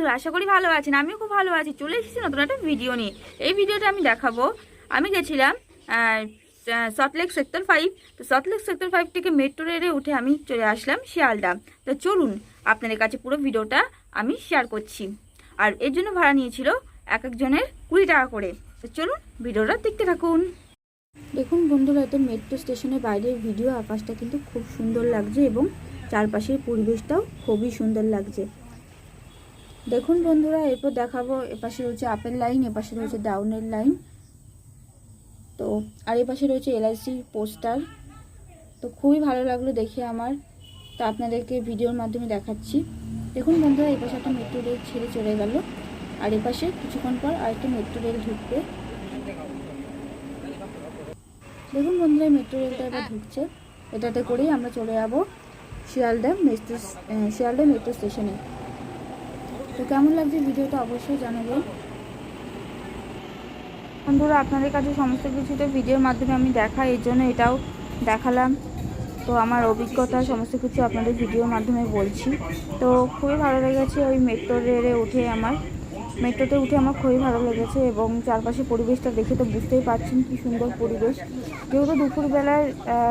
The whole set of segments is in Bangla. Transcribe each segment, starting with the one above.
বন্ধুরা, আশা করি ভালো আছেন, আমিও খুব ভালো আছি। চলে এসেছি নতুন একটা ভিডিও নিয়ে। এই ভিডিওটা আমি দেখাবো। আমি গেছিলাম সল্টলেক সেক্টর ফাইভ তো সল্টলেক সেক্টর ফাইভ থেকে মেট্রো রেলে উঠে আমি চলে আসলাম শিয়ালদা। তো চলুন, আপনাদের কাছে পুরো ভিডিওটা আমি শেয়ার করছি। আর এর জন্য ভাড়া নিয়েছিল এক একজনের কুড়ি টাকা করে। তো চলুন ভিডিওটা দেখতে থাকুন। দেখুন বন্ধুরা এটা মেট্রো স্টেশনের বাইরের ভিডিও আকাশটা কিন্তু খুব সুন্দর লাগছে এবং চারপাশের পরিবেশটাও খুবই সুন্দর লাগছে। দেখুন বন্ধুরা, এরপর দেখাবো, এপাশে রয়েছে আপেল লাইন এপাশে রয়েছে ডাউনের লাইন তো, আর এপাশে রয়েছে এলআইসি পোস্টার তো খুবই ভালো লাগল দেখে আমার। তো আপনাদেরকে ভিডিওর মাধ্যমে দেখাচ্ছি। দেখুন বন্ধুরা, এপাশে একটা মেট্রো রেল ছেড়ে চলে গেল। আর এপাশে কিছুক্ষণ পর আরেকটা মেট্রো রেল ঢুকবে। দেখুন বন্ধুরা মেট্রো রেলটা এবার ঢুকছে। এটাতে করেই আমরা চলে যাব শিয়ালদা মেট্রো শিয়ালদা মেট্রো স্টেশনে তো কেমন লাগছে ভিডিওটা অবশ্যই জানাবেন বন্ধুরা, আপনাদের কাছে সমস্ত কিছুটা ভিডিওর মাধ্যমে আমি দেখাই এর জন্য এটাও দেখালাম। তো আমার অভিজ্ঞতা, সমস্ত কিছু আপনাদের ভিডিওর মাধ্যমে বলছি। তো খুবই ভালো লেগেছে ওই মেট্রো রেলে উঠে আমার। মেট্রোতে উঠে আমার খুবই ভালো লেগেছে এবং চারপাশে পরিবেশটা দেখে তো বুঝতেই পারছেন কি সুন্দর পরিবেশ। যেহেতু দুপুরবেলায়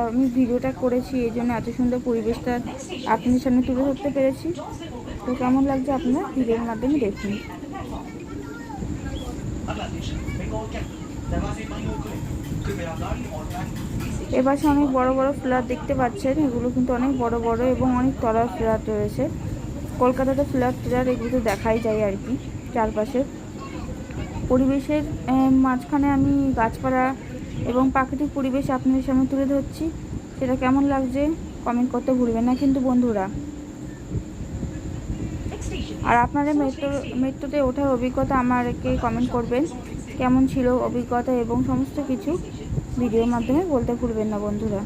আমি ভিডিওটা করেছি এই জন্য এত সুন্দর পরিবেশটা আপনাদের সামনে তুলে ধরতে পেরেছি। তো কেমন লাগছে আপনার? ভিডিওর মাধ্যমে দেখুন। এপাশে অনেক বড় বড় ফ্ল্যাট দেখতে পাচ্ছেন। এগুলো কিন্তু অনেক বড় বড় এবং অনেক তলার ফ্ল্যাট রয়েছে। কলকাতাতে ফ্ল্যাট ফ্ল্যাট এগুলো তো দেখাই যায় আর কি চারপাশে। পরিবেশের মাঝখানে আমি গাছপালা এবং প্রাকৃতিক পরিবেশ আপনাদের সামনে তুলে ধরছি। সেটা কেমন লাগছে? কমেন্ট করতে ভুলবেন না কিন্তু বন্ধুরা। আর আপনাদের মৃত্যু, মৃত্যুতে ওঠার অভিজ্ঞতা আমাকে কমেন্ট করবেন। কেমন ছিল অভিজ্ঞতা এবং সমস্ত কিছু ভিডিওর মাধ্যমে বলতে ভুলবেন না বন্ধুরা।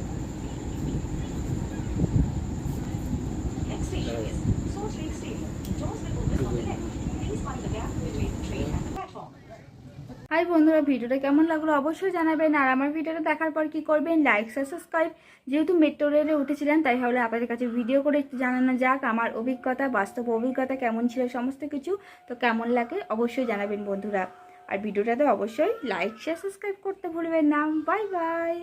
হাই বন্ধুরা ভিডিওটা কেমন লাগল অবশ্যই জানাবেন। আর আমার ভিডিওটা দেখার পর কি করবেন? লাইক সাবস্ক্রাইব যেহেতু মেট্রো রেলে উঠেছিলেন তাই হলে আপনাদের কাছে ভিডিও করে জানানো যাক, আমার অভিজ্ঞতা, বাস্তব অভিজ্ঞতা কেমন ছিল সমস্ত কিছু। তো কেমন লাগে অবশ্যই জানাবেন বন্ধুরা। আর ভিডিওটাতে অবশ্যই লাইক শেয়ার সাবস্ক্রাইব করতে ভুলবেন না। Bye bye